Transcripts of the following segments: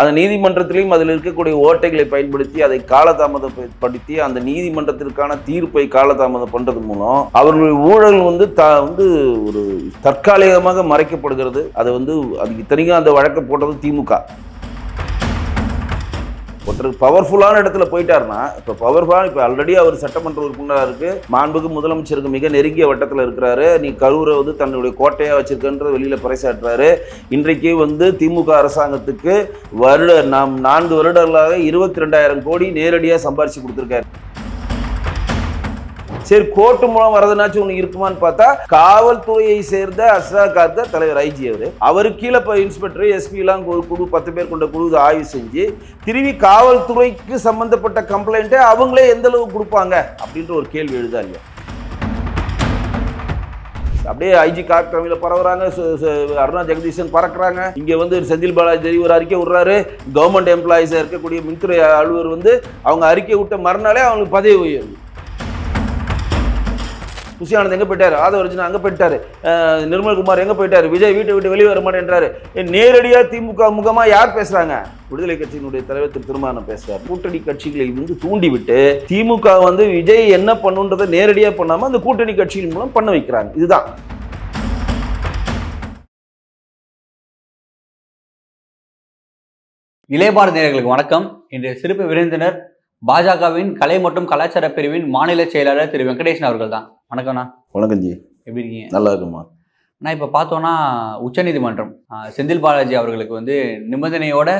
அந்த நீதிமன்றத்திலையும் அதில் இருக்கக்கூடிய ஓட்டைகளை பயன்படுத்தி அதை காலதாமதப்படுத்தி அந்த நீதிமன்றத்திற்கான தீர்ப்பை காலதாமதம் பண்றது மூலம் அவர்களுடைய ஊழல் வந்து த வந்து ஒரு தற்காலிகமாக மறைக்கப்படுகிறது. அது வந்து அது இத்தனைக்கும் அந்த வழக்கை போட்டது திமுக. ஒருத்தர் பவர்ஃபுல்லான இடத்துல போயிட்டாருன்னா இப்போ பவர்ஃபுல்லாக இப்போ ஆல்ரெடி அவர் சட்டமன்ற உறுப்பினராக இருக்கு. மாண்புக்கு முதலமைச்சருக்கு மிக நெருங்கிய வட்டத்தில் இருக்கிறாரு. நீ கரூரை வந்து தன்னுடைய கோட்டையாக வச்சிருக்கன்ற வெளியில் பறைசாற்றுறாரு. இன்றைக்கு வந்து திமுக அரசாங்கத்துக்கு வருட நாம் நான்கு வருடங்களாக இருபத்தி ரெண்டாயிரம் கோடி நேரடியாக சம்பாரிச்சு கொடுத்துருக்காரு. சரி கோர்ட்டு மூலம் வரதுனாச்சும் ஒன்று இருக்குமான்னு பார்த்தா காவல்துறையை சேர்ந்த அஸ்ரா கார்த்த தலைவர் ஐஜி அவர் அவரு கீழே இப்போ இன்ஸ்பெக்டர் எஸ்பி எல்லாம் ஒரு குழு பத்து பேர் கொண்ட குழு ஆய்வு செஞ்சு திரும்பி காவல்துறைக்கு சம்பந்தப்பட்ட கம்ப்ளைண்ட்டை அவங்களே எந்த அளவு கொடுப்பாங்க அப்படின்ற ஒரு கேள்வி எழுதா இல்லையா? அப்படியே ஐஜி காக்கமில பரவுறாங்க அருணா ஜெகதீசன் பறக்குறாங்க. இங்கே வந்து செந்தில் பாலாஜி ஒரு அறிக்கை விடுறாரு. கவர்மெண்ட் எம்ப்ளாயிஸாக இருக்கக்கூடிய மின்துறை அலுவலர் வந்து அவங்க அறிக்கை விட்ட மறுநாளே அவங்களுக்கு பதவி உயர்வு. புஷியானந்த் எங்கே போயிட்டார்? ஆதவர்ஜன் அங்கே போயிட்டார். அஹ் நிர்மல்குமார் எங்கே போயிட்டாரு? விஜய் வீட்டை விட்டு வெளியே வர மாட்டேன்றாரு. நேரடியாக திமுக முகமாக யார் பேசுகிறாங்க விடுதலை கட்சியினுடைய தலைவர் திரு திருமாவளவன் பேசுறாரு. கூட்டணி கட்சிகளை வந்து தூண்டிவிட்டு திமுக வந்து விஜய் என்ன பண்ணுன்றதை நேரடியாக பண்ணாமல் அந்த கூட்டணி கட்சிகள் மூலம் பண்ண வைக்கிறாங்க. இதுதான். இளையபார நேயர்களுக்கு வணக்கம். இன்றைய சிறப்பு விருந்தினர் பாஜகவின் கலை மற்றும் கலாச்சார பிரிவின் மாநில செயலாளர் திரு வெங்கடேசன் அவர்கள் தான் வணக்கம்ண்ணா. வணக்கம் ஜி. எப்படி இருக்கீங்க? நல்லா இருக்குமா நான் இப்போ பார்த்தோன்னா உச்சநீதிமன்றம் செந்தில் பாலாஜி அவர்களுக்கு வந்து நிபந்தனையோட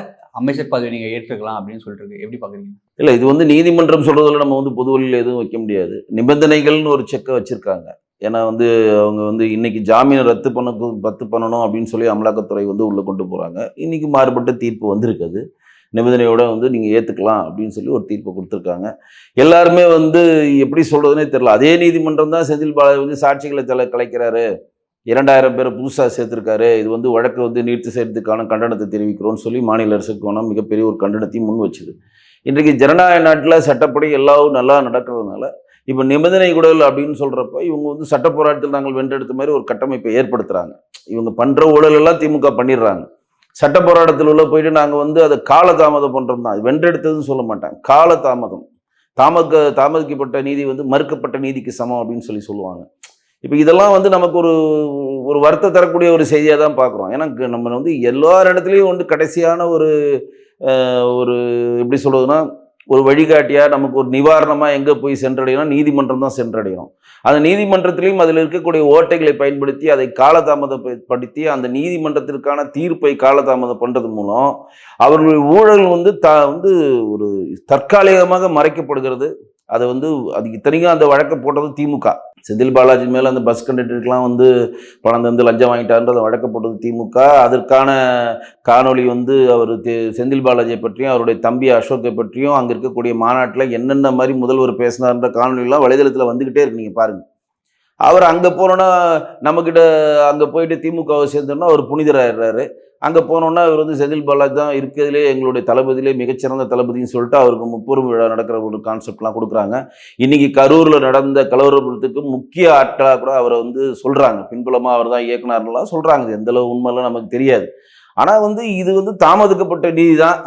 அமைச்சர் பதவி நீங்கள் ஏற்றுக்கலாம் அப்படின்னு சொல்லிட்டு எப்படி பார்க்குறீங்க இல்ல இது வந்து நீதிமன்றம் சொல்றதுல நம்ம வந்து பொது வழியில் எதுவும் வைக்க முடியாது. நிபந்தனைகள்னு ஒரு செக்கை வச்சிருக்காங்க. ஏன்னா வந்து அவங்க வந்து இன்னைக்கு ஜாமீனை ரத்து பண்ண ரத்து பண்ணணும் அப்படின்னு சொல்லி அமலாக்கத்துறை வந்து உள்ள கொண்டு போறாங்க. இன்னைக்கு மாறுபட்ட தீர்ப்பு வந்திருக்குது. நிபந்தனையோட வந்து நீங்கள் ஏற்றுக்கலாம் அப்படின்னு சொல்லி ஒரு தீர்ப்பை கொடுத்துருக்காங்க. எல்லாருமே வந்து எப்படி சொல்கிறதுனே தெரில அதே நீதிமன்றம் தான் செந்தில் பாலாஜி வந்து சாட்சிகளை தலை கலைக்கிறாரு. இரண்டாயிரம் பேரை புதுசாக சேர்த்துருக்காரு. இது வந்து வழக்கு வந்து நீர்த்து செய்கிறதுக்கான கண்டனத்தை தெரிவிக்கிறோம்னு சொல்லி மாநில அரசுக்கு வேணால் மிகப்பெரிய ஒரு கண்டனத்தையும் முன் வச்சுது. இன்றைக்கு ஜனநாயக நாட்டில் சட்டப்படி எல்லாவும் நல்லா நடக்கிறதுனால இப்போ நிபந்தனை குடல் அப்படின்னு சொல்கிறப்ப இவங்க வந்து சட்ட போராட்டத்தில் நாங்கள் வென்றெடுத்த மாதிரி ஒரு கட்டமைப்பை ஏற்படுத்துகிறாங்க இவங்க பண்ணுற ஊழலெல்லாம் திமுக பண்ணிடுறாங்க. சட்ட போராட்டத்தில் உள்ள போயிட்டு நாங்கள் வந்து அதை காலதாமதம் பண்ணுறோம் தான் வென்றெடுத்ததுன்னு சொல்ல மாட்டாங்க காலதாமதம் தாமக தாமதிக்கப்பட்ட நீதி வந்து மறுக்கப்பட்ட நீதிக்கு சமம் அப்படின்னு சொல்லி சொல்லுவாங்க. இப்போ இதெல்லாம் வந்து நமக்கு ஒரு ஒரு வருத்த தரக்கூடிய ஒரு செய்தியாக தான் பார்க்குறோம் ஏன்னா க- நம்ம வந்து எல்லா இடத்துலையும் வந்து கடைசியான ஒரு ஒரு எப்படி சொல்கிறதுனா ஒரு வழிகாட்டியாக நமக்கு ஒரு நிவாரணமாக எங்கே போய் சென்றடையணும்? நீதிமன்றம் தான் சென்றடையணும். அந்த நீதிமன்றத்திலையும் அதில் இருக்கக்கூடிய ஓட்டைகளை பயன்படுத்தி அதை காலதாமதப்படுத்தி அந்த நீதிமன்றத்திற்கான தீர்ப்பை காலதாமதம் பண்ணுறது மூலம் அவர்களுடைய ஊழல் வந்து த வந்து ஒரு தற்காலிகமாக மறைக்கப்படுகிறது. அதை வந்து அது இத்தனைக்கும் அந்த வழக்கை போட்டது திமுக. செந்தில் பாலாஜி மேலே அந்த பஸ் கண்டக்டருக்கெலாம் வந்து பணம் தந்து லஞ்சம் வாங்கிட்டாருன்றத வழக்க போட்டது திமுக. அதற்கான காணொளி வந்து அவர் தெ- செந்தில் பாலாஜியை பற்றியும் அவருடைய தம்பி அசோக்கை பற்றியும் அங்கே இருக்கக்கூடிய மாநாட்டில் என்னென்ன மாதிரி முதல்வர் பேசினார்ன்ற காணொலிலாம் வலைதளத்தில் வந்துக்கிட்டே இருக்கு. நீங்கள் பாருங்கள் அவர் அங்கே போனோன்னா நம்மக்கிட்ட அங்கே போயிட்டு திமுகவை சேர்ந்தோன்னா அவர் புனிதராயிடுறாரு. அங்கே போனோன்னா அவர் வந்து செந்தில் பாலாஜி தான் இருக்கிறதுலே எங்களுடைய தளபதியிலே மிகச்சிறந்த தளபதின்னு சொல்லிட்டு அவருக்கு முப்பெரும் விழா நடக்கிற ஒரு கான்செப்ட்லாம் கொடுக்குறாங்க. இன்றைக்கி கரூரில் நடந்த கலவரத்துக்கு முக்கிய ஆட்களாக கூட அவரை வந்து சொல்கிறாங்க பின்புலமாக அவர் தான் இயக்குனர்லாம் சொல்கிறாங்க எந்தளவு எந்த உண்மைலாம் நமக்கு தெரியாது. ஆனால் வந்து இது வந்து தாமதிக்கப்பட்ட நீதி தான்.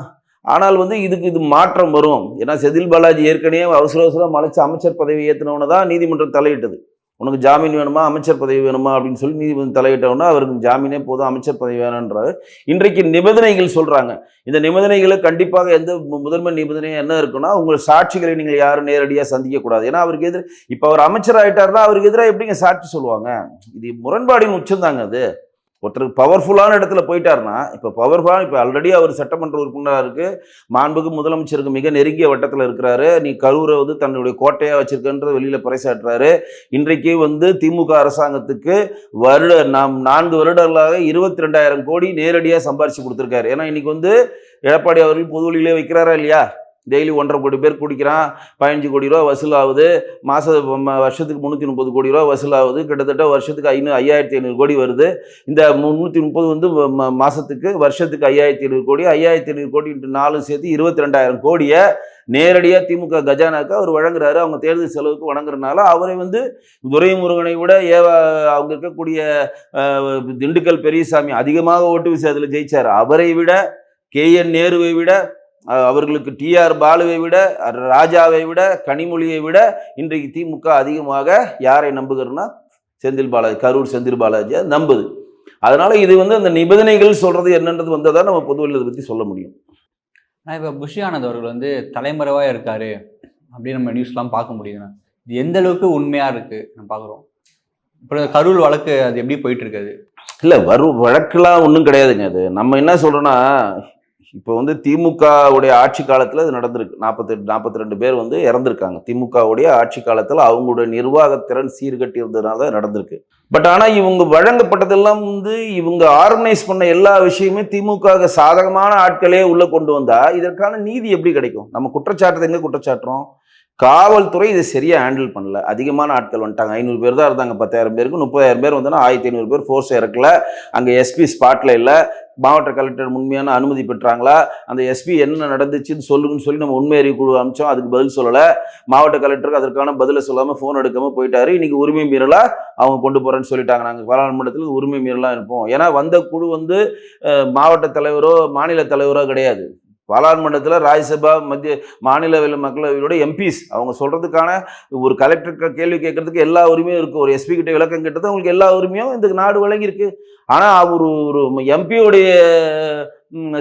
ஆனால் வந்து இதுக்கு இது மாற்றம் வரும். ஏன்னா செதில் பாலாஜி ஏற்கனவே அவசர அவசரம் அழைச்சி அமைச்சர் பதவி ஏற்றினவன தான் நீதிமன்றம் தலையிட்டது. உனக்கு ஜாமீன் வேணுமா? அமைச்சர் பதவி வேணுமா? அப்படின்னு சொல்லி நீதிபதி தலையிட்டவொன்னே அவருக்கு ஜாமீனே போதும் அமைச்சர் பதவி வேணுன்றாரு. இன்றைக்கு நிபந்தனைகள் சொல்கிறாங்க இந்த நிபந்தனைகளை கண்டிப்பாக எந்த முதன்மை நிபந்தனை என்ன இருக்குன்னா உங்கள் சாட்சிகளை நீங்கள் யாரும் நேரடியாக சந்திக்கக்கூடாது. ஏன்னா அவருக்கு எதிர் இப்போ அவர் அமைச்சர் ஆகிட்டார்னா அவருக்கு எதிராக எப்படிங்க சாட்சி சொல்லுவாங்க? இது முரண்பாடின் உச்சம்தாங்க அது. ஒருத்தருக்கு பவர்ஃபுல்லான இடத்துல போயிட்டாருன்னா இப்போ பவர்ஃபுல்லாக இப்போ ஆல்ரெடி அவர் சட்டமன்ற உறுப்பினராக இருக்குது மாண்புக்கு முதலமைச்சருக்கு மிக நெருங்கிய வட்டத்தில் இருக்கிறாரு. நீ கரூரை வந்து தன்னுடைய கோட்டையாக வச்சிருக்கன்ற வெளியில் பறைசாட்டுறாரு இன்றைக்கு வந்து திமுக அரசாங்கத்துக்கு வருட நாம் நான்கு வருடங்களாக இருபத்தி ரெண்டாயிரம் கோடி நேரடியாக சம்பாரிச்சு கொடுத்துருக்காரு. ஏன்னா இன்னைக்கு வந்து எடப்பாடி அவர்கள் பொதுவெளியிலே வைக்கிறாரா இல்லையா? டெய்லி ஒன்றரை கோடி பேர் குடிக்கிறான் பதினஞ்சு கோடி ரூபா வசூல் ஆகுது. மாத வருஷத்துக்கு முந்நூற்றி முப்பது கோடி ரூபா வசூல் ஆகுது. கிட்டத்தட்ட வருஷத்துக்கு ஐநூறு ஐயாயிரத்தி ஐநூறு கோடி வருது. இந்த முந்நூற்றி முப்பது வந்து மாதத்துக்கு வருஷத்துக்கு ஐயாயிரத்தி ஐநூறு கோடி ஐயாயிரத்தி ஐநூறு கோடி இன்ட்டு நாலும் சேர்த்து இருபத்தி ரெண்டாயிரம் கோடியை நேரடியாக திமுக கஜானாக்கு அவர் வழங்குறாரு. அவங்க தேர்தல் செலவுக்கு வழங்குறதுனால அவரை வந்து துரைமுருகனை விட ஏவா அவங்க இருக்கக்கூடிய திண்டுக்கல் பெரியசாமி அதிகமாக ஓட்டு விசை அதில் ஜெயிச்சார். அவரை விட கே என் நேருவை விட அவர்களுக்கு டிஆர் பாலுவை விட ராஜாவை விட கனிமொழியை விட இன்றைக்கு திமுக அதிகமாக யாரை நம்புகிறதுனா செந்தில் பாலாஜி கரூர் செந்தில் பாலாஜியை நம்புது. அதனால இது வந்து அந்த நிபந்தனைகள் சொல்றது என்னன்றது வந்தால் நம்ம பொதுவெளியில் இதை பற்றி சொல்ல முடியும். ஆனால் இப்போ புஷி ஆனந்த் அவர்கள் வந்து தலைமறைவாக இருக்காரு அப்படின்னு நம்ம நியூஸ்லாம் பார்க்க முடியுதுண்ணா இது எந்த அளவுக்கு உண்மையாக இருக்குது நம்ம பார்க்குறோம். இப்போ கரூர் வழக்கு அது எப்படி போயிட்டு இருக்குது? இல்லை வரும் வழக்கெல்லாம் ஒன்றும் கிடையாதுங்க அது. நம்ம என்ன சொல்றோம்னா இப்போ வந்து திமுகவுடைய ஆட்சி காலத்தில் இது நடந்திருக்கு. நாற்பத்தெட்டு நாற்பத்தி ரெண்டு பேர் வந்து இறந்துருக்காங்க. திமுகவுடைய ஆட்சி காலத்தில் அவங்களுடைய நிர்வாகத்திறன் சீர்கட்டி இருந்ததுனால தான் நடந்திருக்கு. பட் ஆனால் இவங்க வழங்கப்பட்டதெல்லாம் வந்து இவங்க ஆர்கனைஸ் பண்ண எல்லா விஷயமே திமுக சாதகமான ஆட்களே உள்ளே கொண்டு வந்தால் இதற்கான நீதி எப்படி கிடைக்கும்? நம்ம குற்றச்சாட்டு எங்கே குற்றச்சாட்டுறோம்? காவல்துறை இதை சரியாக ஹேண்டில் பண்ணல. அதிகமான ஆட்கள் வந்துட்டாங்க. ஐநூறு பேர் தான் இருந்தாங்க பத்தாயிரம் பேருக்கு. முப்பதாயிரம் பேர் வந்தோன்னா ஆயிரத்தி ஐநூறு பேர் ஃபோர்ஸ் இறக்கல. அங்கே எஸ்பி ஸ்பாட்டில் இல்லை. மாவட்ட கலெக்டர் உண்மையான அனுமதி பெற்றாங்களா? அந்த எஸ்பி என்ன நடந்துச்சுன்னு சொல்லுங்கன்னு சொல்லி நம்ம உண்மை அறிவு குழு அமைச்சோம் அதுக்கு பதில் சொல்லலை. மாவட்ட கலெக்டருக்கு அதற்கான பதிலை சொல்லாமல் ஃபோன் எடுக்காமல் போயிட்டாரு. இன்னைக்கு உரிமை மீறலாக அவங்க கொண்டு போகிறேன்னு சொல்லிட்டாங்க. நாங்கள் பாராளுமன்றத்தில் உரிமை மீறலாம் இருப்போம். ஏன்னா வந்த குழு வந்து மாவட்ட தலைவரோ மாநில தலைவரோ கிடையாது. பாராளுமன்றத்தில் ராஜ்யசபா மத்திய மாநில மக்களவையோட எம்பிஸ் அவங்க சொல்கிறதுக்கான ஒரு கலெக்டர் கேள்வி கேட்கறதுக்கு எல்லா உரிமையும் இருக்குது ஒரு எஸ்பி கிட்ட விளக்கம் கேட்டது அவங்களுக்கு எல்லா உரிமையும் இந்த நாடு வழங்கியிருக்கு. ஆனால் ஒரு ஒரு எம்பியோடைய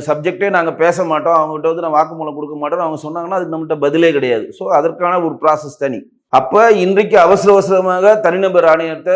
சப்ஜெக்டே நாங்கள் பேச மாட்டோம். அவங்ககிட்ட வந்து நான் வாக்குமூலம் கொடுக்க மாட்டோம் அவங்க சொன்னாங்கன்னா அதுக்கு நம்மகிட்ட பதிலே கிடையாது. ஸோ அதற்கான ஒரு ப்ராசஸ் தனி. அப்போ இன்றைக்கு அவசர அவசரமாக தனிநபர் ஆணையத்தை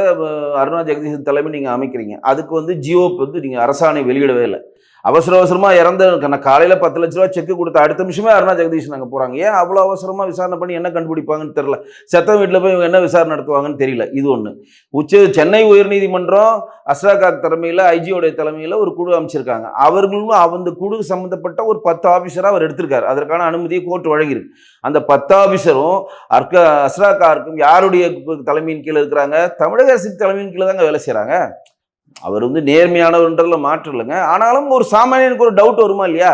அருணா ஜெகதீசன் தலைமை நீங்கள் அமைக்கிறீங்க. அதுக்கு வந்து ஜியோப் வந்து நீங்கள் அரசாணை வெளியிடவே இல்லை. அவசர அவசரமாக இறந்த நான் காலையில் பத்து லட்ச ரூபா செக் கொடுத்த அடுத்த நிமிஷமே அருணா ஜெகதீஷ் நாங்கள் போகிறாங்க ஏன் அவ்வளோ அவசரமாக விசாரணை பண்ணி என்ன கண்டுபிடிப்பாங்கன்னு தெரியல. செத்த வீட்டில் போய் இவங்க என்ன விசாரணை நடத்துவாங்கன்னு தெரியல. இது ஒன்று உச்ச சென்னை உயர்நீதிமன்றம் அஸ்ராகாக் தலைமையில் ஐஜியோடைய தலைமையில் ஒரு குழு அமைச்சிருக்காங்க. அவர்களும் அந்த குழு சம்மந்தப்பட்ட ஒரு பத்து ஆஃபீஸராக அவர் எடுத்திருக்காரு. அதற்கான அனுமதியை கோர்ட் வழங்கியிருக்கு. அந்த பத்து ஆஃபீஸரும் அர்க்க அஸ்ராகாருக்கும் யாருடைய தலைமையின் கீழே இருக்கிறாங்க? தமிழக அரசின் தலைமையின் கீழே தாங்க வேலை செய்கிறாங்க அவர் வந்து நேர்மையானவர்ன்றதுல மாற்றம் இல்லைங்க. ஆனாலும் ஒரு சாமானியனுக்கு ஒரு டவுட் வருமா இல்லையா?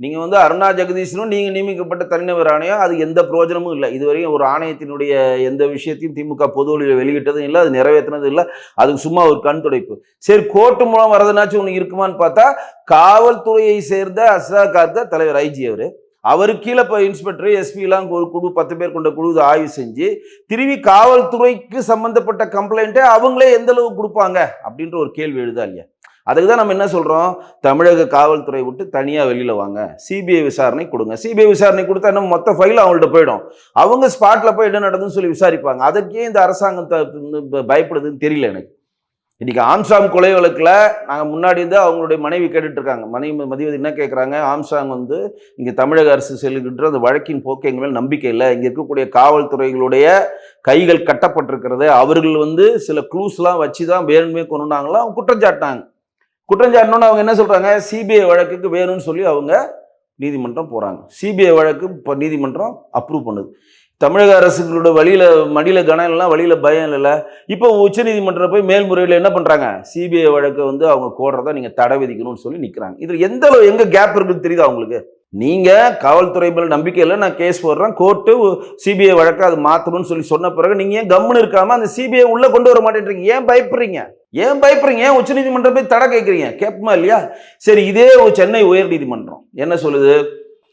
நீங்கள் வந்து அருணா ஜெகதீஷனும் நீங்கள் நியமிக்கப்பட்ட தனிநபர் ஆணையம் அது எந்த பிரயோஜனமும் இல்லை. இதுவரையும் ஒரு ஆணையத்தினுடைய எந்த விஷயத்தையும் திமுக பொது வழியில் வெளியிட்டதும் இல்லை அது நிறைவேற்றினதும் இல்லை. அதுக்கு சும்மா ஒரு கண் துடைப்பு. சரி கோர்ட்டு மூலம் வரதுனாச்சும் ஒன்று இருக்குமான்னு பார்த்தா காவல்துறையை சேர்ந்த அஸ்ராகாத் தலைவர் ஐஜி அவர் அவருக்கு கீழே இப்போ இன்ஸ்பெக்டர் எஸ்பிலாம் குழு பத்து பேர் கொண்ட குழு ஆய்வு செஞ்சு திரும்பி காவல்துறைக்கு சம்மந்தப்பட்ட கம்ப்ளைண்ட்டை அவங்களே எந்த அளவு கொடுப்பாங்க அப்படின்ற ஒரு கேள்வி எழுதா இல்லையா? அதுக்கு தான் நம்ம என்ன சொல்கிறோம் தமிழக காவல்துறை விட்டு தனியாக வெளியில் வாங்க. சிபிஐ விசாரணை கொடுங்க. சிபிஐ விசாரணை கொடுத்தா நம்ம மொத்த ஃபைல் அவங்கள்ட்ட போயிடும். அவங்க ஸ்பாட்டில் போய் என்ன நடந்துன்னு சொல்லி விசாரிப்பாங்க. அதற்கே இந்த அரசாங்கம் த- பயப்படுதுன்னு தெரியல எனக்கு. இன்னைக்கு ஆம்சாங் கொலை வழக்கில் நாங்கள் முன்னாடி இருந்து அவங்களுடைய மனைவி கேட்டுட்ருக்காங்க. மனைவி மதிவதி என்ன கேட்குறாங்க ஆம்சாங் வந்து இங்கே தமிழக அரசு செல்கின்ற அந்த வழக்கின் போக்கு எங்கள் மேல் நம்பிக்கை இல்லை. இங்கே இருக்கக்கூடிய காவல்துறைகளுடைய கைகள் கட்டப்பட்டிருக்கிறது அவர்கள் வந்து சில க்ளூஸ்லாம் வச்சு தான் வேணுமே கொண்டுனாங்களோ? அவங்க குற்றம் சாட்டினாங்க. அவங்க என்ன சொல்கிறாங்க சிபிஐ வழக்குக்கு வேணும்னு சொல்லி அவங்க நீதிமன்றம் போகிறாங்க சிபிஐ வழக்கு இப்போ நீதிமன்றம் அப்ரூவ் பண்ணுது. தமிழக அரசுகளோட வழியில் மடியில் கனம் இல்லைனா வழியில் பயம் இல்லை இப்போ உச்சநீதிமன்றம் போய் மேல்முறையில் என்ன பண்ணுறாங்க சிபிஐ வழக்கை வந்து அவங்க கோடுறதா நீங்கள் தடை விதிக்கணும்னு சொல்லி நிற்கிறாங்க இதில் எந்த அளவு எங்கே கேப் இருக்குன்னு தெரியுதா உங்களுக்கு? நீங்கள் காவல்துறை மேலே நம்பிக்கை இல்லை நான் கேஸ் போடுறேன் கோர்ட்டு சிபிஐ வழக்கை அது மாற்றணும்னு சொல்லி சொன்ன பிறகு நீங்கள் ஏன் கம்முன்னு இருக்காமல் அந்த சிபிஐ உள்ளே கொண்டு வர மாட்டேன்றீங்க? ஏன் பயப்படுறீங்க? ஏன் பயப்படுறீங்க? ஏன் உச்சநீதிமன்றம் போய் தடை கேட்குறீங்க கேட்போமா இல்லையா? சரி இதே ஒரு சென்னை உயர்நீதிமன்றம் என்ன சொல்லுது?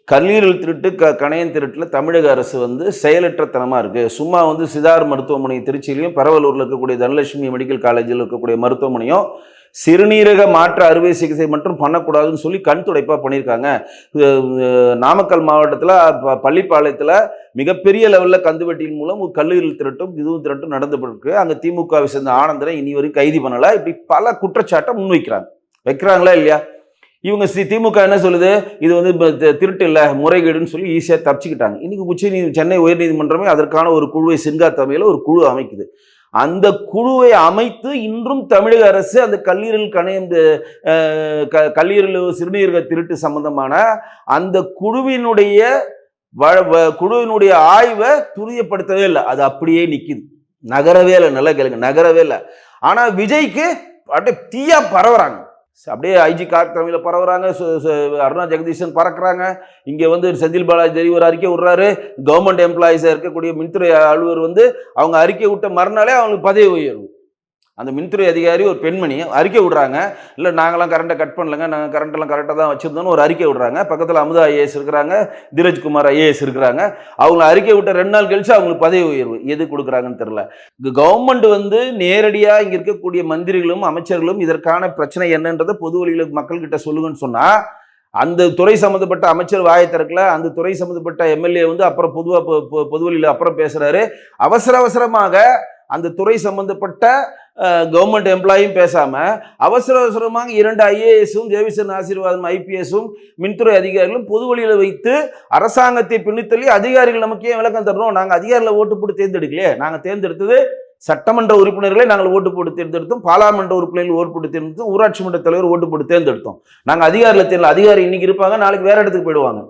கல்லீரல் திருட்டு க கணையன் திருட்டில் தமிழக அரசு வந்து செயலற்றத்தனமாக இருக்குது சும்மா வந்து சிதார் மருத்துவமனை திருச்சியிலையும் பரவலூரில் இருக்கக்கூடிய தனலட்சுமி மெடிக்கல் காலேஜில் இருக்கக்கூடிய மருத்துவமனையும் சிறுநீரக மாற்று அறுவை சிகிச்சை மட்டும் பண்ணக்கூடாதுன்னு சொல்லி கண் துடைப்பாக பண்ணியிருக்காங்க. நாமக்கல் மாவட்டத்தில் ப- பள்ளிப்பாளையத்தில் மிகப்பெரிய லெவலில் கந்துவட்டியின் மூலம் கல்லூரி திரட்டும் திருட்டும் இதுவும் திருட்டும் நடந்துபட்டு அங்கே திமுகவை சேர்ந்த ஆனந்தரை இனி வரைக்கும் கைது பண்ணலை. இப்படி பல குற்றச்சாட்டை முன்வைக்கிறாங்க. வைக்கிறாங்களா இல்லையா? இவங்க திமுக என்ன சொல்லுது? இது வந்து திருட்டு இல்லை முறைகேடுன்னு சொல்லி ஈஸியாக தப்பிச்சுக்கிட்டாங்க. இன்னைக்கு உச்ச நீதி சென்னை உயர்நீதிமன்றமே அதற்கான ஒரு குழுவை சிங்கா தலைமையில் ஒரு குழு அமைக்குது. அந்த குழுவை அமைத்து இன்றும் தமிழக அரசு அந்த கல்லீரல் கணைந்த க- கல்லீரல் சிறுநீரக திருட்டு சம்பந்தமான அந்த குழுவினுடைய வ- வ- குழுவினுடைய ஆய்வை துரியப்படுத்தவே இல்லை. அது அப்படியே நிற்கிது நகரவே இல்லை நல்லா கேளுங்க நகரவே இல்லை. ஆனால் விஜய்க்கு அப்படியே தீயா பரவுறாங்க. அப்படியே ஐஜி காக் தமிழில் பரவுறாங்க. அருணா ஜெகதீஷன் பறக்கிறாங்க. இங்கே வந்து செந்தில் பாலாஜி தெரிய ஒரு அறிக்கை விடுறாரு. கவர்மெண்ட் எம்ப்ளாயிஸாக இருக்கக்கூடிய மின்துறை அலுவலர் வந்து அவங்க அறிக்கை விட்ட மறுநாளே அவங்களுக்கு பதவி உயர்வு. அந்த மின்துறை அதிகாரி ஒரு பெண்மணி அறிக்கை விடுறாங்க. இல்லை நாங்களாம் கரண்ட்டை கட் பண்ணலங்க. நாங்கள் கரண்ட்டெல்லாம் கரெக்டாக தான் வச்சுருந்தோன்னு ஒரு அறிக்கை விடுறாங்க. பக்கத்தில் அமுதா ஐஏஎஸ் இருக்கிறாங்க தீரஜ்குமார் ஐஏஎஸ் இருக்கிறாங்க. அவங்க அறிக்கை விட்ட ரெண்டு நாள் கழிச்சு அவங்களுக்கு பதவி உயர்வு. எது கொடுக்குறாங்கன்னு தெரில கவர்மெண்ட் வந்து நேரடியாக இங்கே இருக்கக்கூடிய மந்திரிகளும் அமைச்சர்களும் இதற்கான பிரச்சனை என்னன்றதை பொது வழியில் மக்கள்கிட்ட சொல்லுங்கன்னு சொன்னால் அந்த துறை சம்மந்தப்பட்ட அமைச்சர் வாயை திறக்கல. அந்த துறை சம்மந்தப்பட்ட எம்எல்ஏ வந்து அப்புறம் பொதுவாக பொது வழியில் அப்புறம் பேசுகிறாரு அவசர அவசரமாக அந்த துறை சம்பந்தப்பட்ட கவர்மெண்ட் எம்ப்ளாயும் பேசாமல் அவசர அவசரமாக இரண்டு ஐஏஎஸும் தேவிசன் ஆசீர்வாதம் ஐபிஎஸும் மின்துறை அதிகாரிகளும் பொது வழியில் வைத்து அரசாங்கத்தை பின்னித்தள்ளி அதிகாரிகள் நமக்கு ஏன் விளக்கம் தரணும்? நாங்கள் அதிகாரியில் ஓட்டு போட்டு தேர்ந்தெடுக்கலையே. நாங்கள் தேர்ந்தெடுத்தது சட்டமன்ற உறுப்பினர்களை நாங்கள் ஓட்டு போட்டு தேர்ந்தெடுத்தோம். பாராளுமன்ற உறுப்பினர்கள் ஓட்டு போட்டு தேர்ந்தெடுத்தோம். ஊராட்சி மன்ற தலைவர் ஓட்டு போட்டு தேர்ந்தெடுத்தோம். நாங்கள் அதிகாரியில் தேர்தல் அதிகாரி இன்னைக்கு இருப்பாங்க நாளைக்கு வேற இடத்துக்கு போயிடுவாங்க.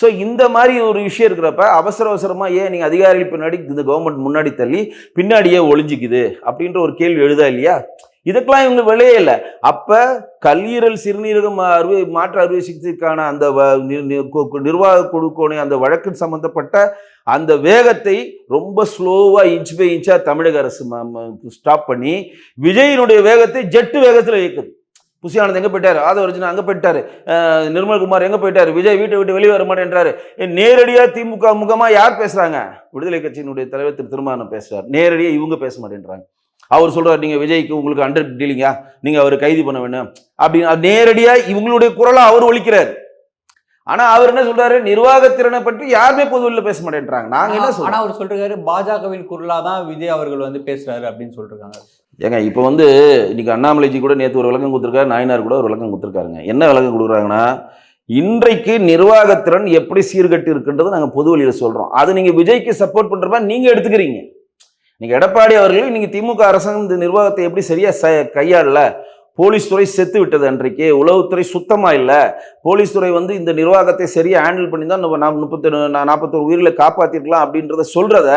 ஸோ இந்த மாதிரி ஒரு விஷயம் இருக்கிறப்ப அவசர அவசரமாக ஏன் நீங்கள் அதிகாரிகள் பின்னாடி இந்த கவர்மெண்ட் முன்னாடி தள்ளி பின்னாடியே ஒளிஞ்சிக்குது? அப்படின்ற ஒரு கேள்வி எழுதா இல்லையா? இதுக்கெல்லாம் இவங்க விளையே இல்லை. அப்போ கல்லீரல் சிறுநீரகம் அறுவை மாற்று அறுவை சிகிச்சைக்கான அந்த வ- நி- நிர்வாக குழுக்கோணி அந்த வழக்கு சம்மந்தப்பட்ட அந்த வேகத்தை ரொம்ப ஸ்லோவாக இன்ச் பை இன்ச்சாக தமிழக அரசு ஸ்டாப் பண்ணி விஜயினுடைய வேகத்தை ஜெட்டு வேகத்தில் இயக்குது. புஷியானந்த் எங்கே போயிட்டாரு? ஆதவர்ஜன் அங்கே போயிட்டாரு. நிர்மல்குமார் எங்கே போயிட்டாரு? விஜய் வீட்டை விட்டு வெளியே வர மாட்டேன்றாரு. நேரடியாக திமுக முகமாக யார் பேசுகிறாங்க விடுதலை கட்சியினுடைய தலைவர் திரு திருமாவளவன் பேசுறார். நேரடியாக இவங்க பேச மாட்டேன்றாங்க. அவர் சொல்றாரு நீங்க விஜய்க்கு உங்களுக்கு அண்டர் டீலிங்கா நீங்க அவரை கைது பண்ண வேணும். அப்படின்னு நேரடியா இவங்களுடைய குரலை அவர் ஒழிக்கிறார் ஆனா அவர் என்ன சொல்றாரு? நிர்வாகத்திறனை பற்றி யாருமே பொதுவெளியில் பேச மாட்டேன்றாங்க. நாங்க என்ன ஆனா அவர் சொல்றாரு பாஜகவின் குரலா தான் விஜய் அவர்கள் வந்து பேசுறாரு அப்படின்னு சொல்லிருக்காங்க ஏங்க இப்போ வந்து இன்னைக்கு அண்ணாமலைஜி கூட நேற்று ஒரு விளக்கம் கொடுத்துருக்காரு நாயனார் கூட ஒரு விளக்கம் கொடுத்துருக்காருங்க. என்ன விளக்கம் கொடுக்குறாங்கன்னா இன்றைக்கு நிர்வாகத்திறன் எப்படி சீர்கட்டு இருக்குன்றது நாங்கள் பொது வழியில் சொல்கிறோம் அது நீங்கள் விஜய்க்கு சப்போர்ட் பண்ணுறப்ப நீங்கள் எடுத்துக்கிறீங்க. நீங்கள் எடப்பாடி அவர்கள் நீங்கள் திமுக அரசாங்கம் இந்த நிர்வாகத்தை எப்படி சரியாக ச கையாளல போலீஸ் துறை செத்து விட்டது அன்றைக்கு. உளவுத்துறை சுத்தமாக இல்லை. போலீஸ் துறை வந்து இந்த நிர்வாகத்தை சரியாக ஹேண்டில் பண்ணி தான் நம்ம நாம் முப்பத்தி நாற்பத்தொரு உயிரில் காப்பாற்றிருக்கலாம் அப்படின்றத சொல்கிறத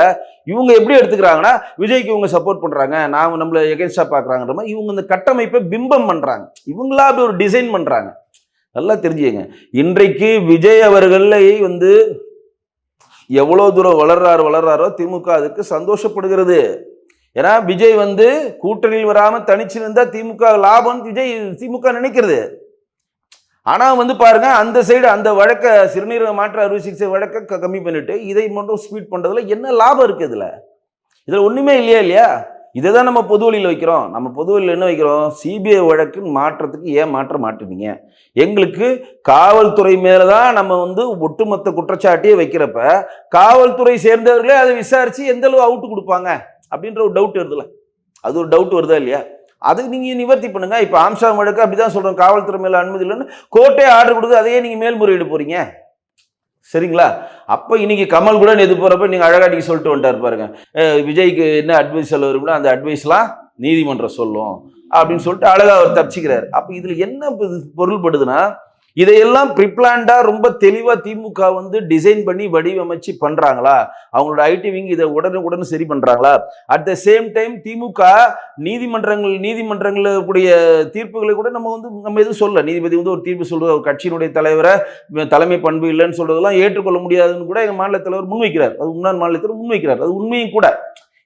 இவங்க எப்படி எடுத்துக்கிறாங்கன்னா விஜய்க்கு இவங்க சப்போர்ட் பண்ணுறாங்க நான் நம்மளை எகென்ஸ்டாக பாக்குறாங்கன்ற மாதிரி இவங்க இந்த கட்டமைப்பை பிம்பம் பண்ணுறாங்க இவங்களா அப்படி ஒரு டிசைன் பண்ணுறாங்க நல்லா தெரிஞ்சுங்க இன்றைக்கு விஜய் அவர்களை வந்து எவ்வளோ தூரம் வளர்றாரு வளர்றாரோ திமுக அதுக்கு சந்தோஷப்படுகிறது. ஏன்னா விஜய் வந்து கூட்டணியில் வராமல் தனிச்சு இருந்தால் திமுக லாபம் விஜய் திமுக நினைக்கிறது. ஆனால் வந்து பாருங்க அந்த சைடு அந்த வழக்க சிறுநீரக மாற்று அறுவை சிகிச்சை வழக்க கம்மி பண்ணிட்டு இதை மட்டும் ஸ்பீட் பண்ணுறதுல என்ன லாபம் இருக்குது இதில்? இதில் ஒன்றுமே இல்லையா இல்லையா? இதை தான் நம்ம பொது வழியில் வைக்கிறோம். நம்ம பொது வழியில் என்ன வைக்கிறோம்? சிபிஐ வழக்குன்னு மாற்றத்துக்கு ஏன் மாற்ற மாட்டீங்க எங்களுக்கு காவல்துறை மேலே தான் நம்ம வந்து ஒட்டுமொத்த குற்றச்சாட்டியே வைக்கிறப்ப காவல்துறை சேர்ந்தவர்களே அதை விசாரித்து எந்த அளவு அவுட்டு கொடுப்பாங்க? அப்படின்ற ஒரு டவுட் வருதுல்ல. அது ஒரு டவுட் வருதா இல்லையா? அதுக்கு நீங்கள் நிவர்த்தி பண்ணுங்க. இப்போ ஆம்சாங் வழக்கு அப்படி தான் சொல்கிறோம் காவல்துறை மேலே அனுமதி இல்லைன்னு கோர்ட்டே ஆர்டர் கொடுத்து அதையே நீங்கள் மேல்முறையீடு போகிறீங்க சரிங்களா? அப்போ இன்னைக்கு கமல் கூட நேற்று போகிறப்ப நீங்கள் அழகாட்டி சொல்லிட்டு வந்துட்டார் பாருங்க. விஜய்க்கு என்ன அட்வைஸ் சொல்ல வரும்னா அந்த அட்வைஸ்லாம் நீதிமன்றம் சொல்லும் அப்படின்னு சொல்லிட்டு அழகாக அவர் தப்பிச்சுக்கிறார். அப்போ இதில் என்ன பொருள்படுதுன்னா இதையெல்லாம் ப்ரிப்ளாண்டாக ரொம்ப தெளிவா திமுக வந்து டிசைன் பண்ணி வடிவமைச்சு பண்றாங்களா? அவங்களோட ஐடி விங் இதை உடனுக்குடன் சரி பண்றாங்களா? At the same time DMK நீதிமன்றங்கள் நீதிமன்றங்களில் கூடிய தீர்ப்புகளை கூட நம்ம வந்து நம்ம எதுவும் சொல்ல நீதிபதி வந்து ஒரு தீர்ப்பு சொல்றது ஒரு கட்சியினுடைய தலைவரை தலைமை பண்பு இல்லைன்னு சொல்றதெல்லாம் ஏற்றுக்கொள்ள முடியாதுன்னு கூட எங்க மாநில தலைவர் முன்வைக்கிறார். அது முன்னாள் மாநில தலைவர் முன்வைக்கிறார். அது உண்மையும் கூட.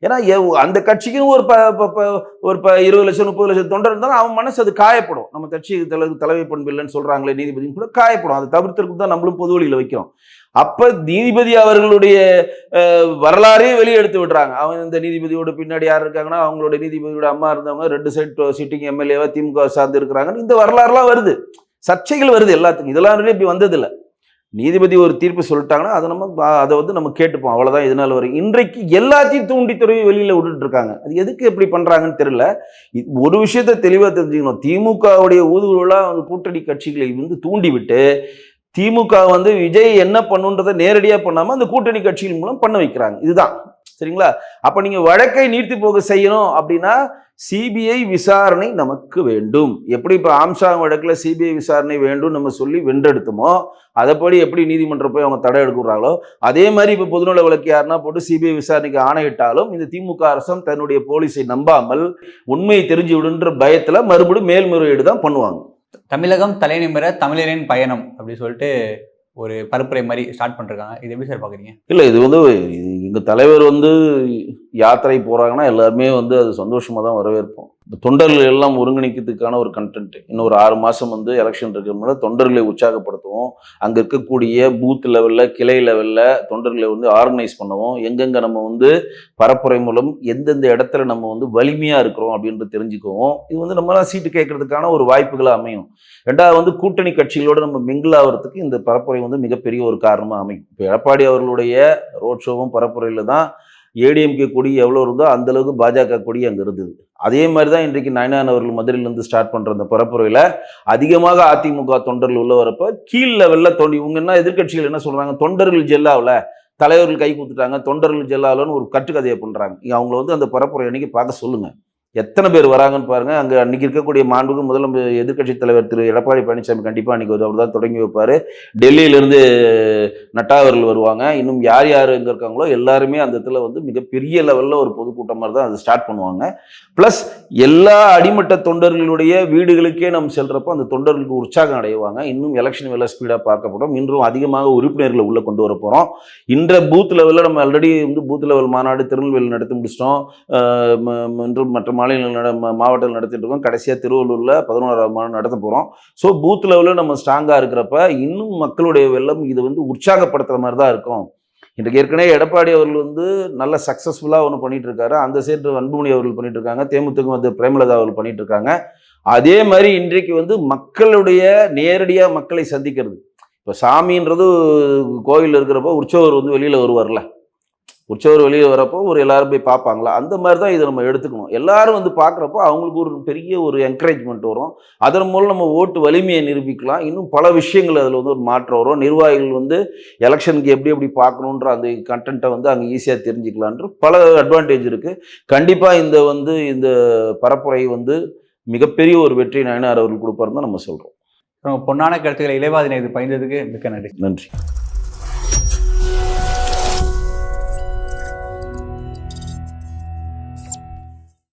ஏன்னா அந்த கட்சிக்கும் ஒரு ப ப- ப- ஒரு ப இருபது லட்சம் முப்பது லட்சம் தொண்டர் இருந்தாலும் அவன் மனசு அது காயப்படும். நம்ம கட்சி தலைவர் தலைமை பண்பு இல்லைன்னு சொல்றாங்களே நீதிபதினு கூட காயப்படும். அதை தவிர்த்திருக்கு தான் நம்மளும் பொது வழியில் வைக்கிறோம். அப்போ நீதிபதி அவர்களுடைய வரலாறே வரலாறையும் வெளியே எடுத்து விடுறாங்க. அவங்க இந்த நீதிபதியோட பின்னாடி யார் இருக்காங்கன்னா அவங்களோட நீதிபதியோட அம்மா இருந்தவங்க ரெண்டு சைட் சிட்டிங் எம்எல்ஏவா திமுக சார்ந்து இருக்கிறாங்கன்னு இந்த வரலாறுலாம் வருது. சர்ச்சைகள் வருது எல்லாத்துக்கும். இதெல்லாம் இப்படி வந்ததில்லை. நீதிபதி ஒரு தீர்ப்பு சொல்லிட்டாங்கன்னா அதை நம்ம அதை வந்து நம்ம கேட்டுப்போம். அவ்வளோதான் இதனால் வரும் இன்றைக்கு எல்லாத்தையும் தூண்டி துறவி விட்டுட்டு இருக்காங்க அது எதுக்கு எப்படி பண்ணுறாங்கன்னு தெரியல. ஒரு விஷயத்த தெளிவாக தெரிஞ்சுக்கணும். திமுகவுடைய ஊதுகுழலாக அவங்க கூட்டணி கட்சிகளை வந்து தூண்டி விட்டு திமுக வந்து விஜய் என்ன பண்ணுன்றதை நேரடியாக பண்ணாமல் அந்த கூட்டணி கட்சிகள் மூலம் பண்ண வைக்கிறாங்க. இதுதான். சரிங்களா? அப்ப நீங்க வழக்கை நீர்த்து போக செய்யணும் அப்படின்னா சிபிஐ விசாரணை நமக்கு வேண்டும். எப்படி இப்போ ஆம்சாங் வழக்கில் சிபிஐ விசாரணை வேண்டும் நம்ம சொல்லி வென்றெடுத்தோமோ அதைப்படி எப்படி நீதிமன்றம் போய் அவங்க தடை எடுக்கிறாங்களோ அதே மாதிரி இப்போ பொதுநல வழக்கு யாருன்னா போட்டு சிபிஐ விசாரணைக்கு ஆணையிட்டாலும் இந்த திமுக அரசும் தன்னுடைய போலீஸை நம்பாமல் உண்மையை தெரிஞ்சு விடுன்ற பயத்தில் மறுபடியும் மேல்முறையீடு தான் பண்ணுவாங்க. தமிழகம் தலைநிமிர தமிழரின் பயணம் அப்படி சொல்லிட்டு ஒரு பரப்புரை மாதிரி ஸ்டார்ட் பண்ணிருக்காங்க. இது எப்படி சார் பார்க்குறீங்க இல்லை இது வந்து எங்கள் தலைவர் வந்து யாத்திரை போகிறாங்கன்னா எல்லாருமே வந்து அது சந்தோஷமாக தான் வரவேற்போம். இந்த தொண்டர்கள் எல்லாம் ஒருங்கிணைக்கிறதுக்கான ஒரு கண்டென்ட் இன்னும் ஒரு ஆறு மாதம் வந்து எலெக்ஷன் இருக்கிறதுனால தொண்டர்களை உற்சாகப்படுத்துவோம். அங்கே இருக்கக்கூடிய பூத் லெவலில் கிளை லெவலில் தொண்டர்களை வந்து ஆர்கனைஸ் பண்ணுவோம். எங்கெங்கே நம்ம வந்து பரப்புரை மூலம் எந்தெந்த இடத்துல நம்ம வந்து வலிமையாக இருக்கிறோம் அப்படின்றது தெரிஞ்சுக்குவோம். இது வந்து நம்மளாம் சீட்டு கேட்கறதுக்கான ஒரு வாய்ப்புகளாக அமையும். ரெண்டாவது வந்து கூட்டணி கட்சிகளோடு நம்ம மிங்கிள் ஆகிறதுக்கு இந்த பரப்புரை வந்து மிகப்பெரிய ஒரு காரணமாக அமையும். இப்போ எடப்பாடி அவர்களுடைய ரோட் ஷோவும் பரப்புரையில் தான் ஏடிஎம்கே கொடி எவ்வளோ இருந்தோ அந்தளவுக்கு பாஜக கொடி அங்கே இருந்தது. அதே மாதிரி தான் இன்றைக்கு நயனான் அவர்கள் மதுரையிலேருந்து ஸ்டார்ட் பண்ணுற அந்த பரப்புரையில் அதிகமாக அதிமுக தொண்டர்கள் உள்ள வரப்போ கீழ் லெவலில் தோண்டி இவங்க என்ன எதிர்கட்சிகள் என்ன சொல்கிறாங்க தொண்டர்கள் ஜெல்லாவில் தலைவர்கள் கை கொடுத்துட்டாங்க. தொண்டர்கள் ஜெல்லாவில்னு ஒரு கட்டுக்கதையை பண்ணுறாங்க இங்கே அவங்கள வந்து அந்த பரப்புரை அன்னைக்கு பார்க்க சொல்லுங்கள் எத்தனை பேர் வராங்கன்னு பாருங்க. அங்கே அன்றைக்கி இருக்கக்கூடிய மாண்புக்கு முதல்ல எதிர்க்கட்சி தலைவர் திரு எடப்பாடி பழனிசாமி கண்டிப்பாக அன்றைக்கி அவர் தான் தொடங்கி வைப்பார். டெல்லியிலேருந்து நட்டா அவர்கள் வருவாங்க. இன்னும் யார் யார் எங்கே இருக்காங்களோ எல்லாருமே அந்த இடத்துல வந்து மிகப்பெரிய லெவலில் ஒரு பொதுக்கூட்டம் மாதிரி தான் அதை ஸ்டார்ட் பண்ணுவாங்க. ப்ளஸ் எல்லா அடிமட்ட தொண்டர்களுடைய வீடுகளுக்கே நம்ம செல்கிறப்போ அந்த தொண்டர்களுக்கு உற்சாகம் அடைவாங்க. இன்னும் எலெக்ஷன் வேலை ஸ்பீடாக பார்க்கப்படும். இன்றும் அதிகமாக உறுப்பினர்களை உள்ளே கொண்டு வர போகிறோம் இன்ற பூத் லெவலில் நம்ம ஆல்ரெடி வந்து பூத் லெவல் மாநாடு திருநெல்வேலி நடத்தி முடிச்சிட்டோம். இன்றும் மற்ற மாநிலங்கள் நட மாவட்டங்கள் நடத்திட்டு இருக்கோம். கடைசியாக திருவள்ளூரில் பதினோராவது மாநாடு நடத்த போகிறோம் ஸோ பூத் லெவலில் நம்ம ஸ்ட்ராங்காக இருக்கிறப்ப இன்னும் மக்களுடைய வெள்ளம் இது வந்து உற்சாகப்படுத்துகிற மாதிரி தான் இருக்கும். இன்றைக்கு ஏற்கனவே எடப்பாடி அவர்கள் வந்து நல்ல சக்ஸஸ்ஃபுல்லாக ஒன்று பண்ணிட்டு இருக்காரு. அந்த சைடு அன்புமணி அவர்கள் பண்ணிட்டு இருக்காங்க. தேமுதிக வந்து பிரேமலதா அவர்கள் பண்ணிட்டு இருக்காங்க. அதே மாதிரி இன்றைக்கு வந்து மக்களுடைய நேரடியாக மக்களை சந்திக்கிறது. இப்போ சாமின்றது கோயில் இருக்கிறப்போ உற்சவர் வந்து வெளியில் வருவார்ல. உற்சவர் வெளியில் வரப்போ ஒரு எல்லாரும் போய் பார்ப்பாங்களா? அந்த மாதிரி தான் இதை நம்ம எடுத்துக்கணும். எல்லாரும் வந்து பார்க்குறப்போ அவங்களுக்கு ஒரு பெரிய ஒரு என்கரேஜ்மெண்ட் வரும். அதன் மூலம் நம்ம ஓட்டு வலிமையை நிரூபிக்கலாம். இன்னும் பல விஷயங்கள் அதில் வந்து ஒரு மாற்றம் வரும். நிர்வாகிகள் வந்து எலெக்ஷனுக்கு எப்படி எப்படி பார்க்கணுன்ற அந்த கண்டென்ட்டை வந்து அங்கே ஈஸியாக தெரிஞ்சுக்கலான்ற பல அட்வான்டேஜ் இருக்குது கண்டிப்பாக இந்த வந்து இந்த பரப்புரை வந்து மிகப்பெரிய ஒரு வெற்றி நயனார் அவர்கள் கொடுப்பாருன்னு நம்ம சொல்கிறோம் பொன்னான கருத்துக்களை இளைவாதினை இது பயந்ததுக்கு மிக்க நன்றி. நன்றி.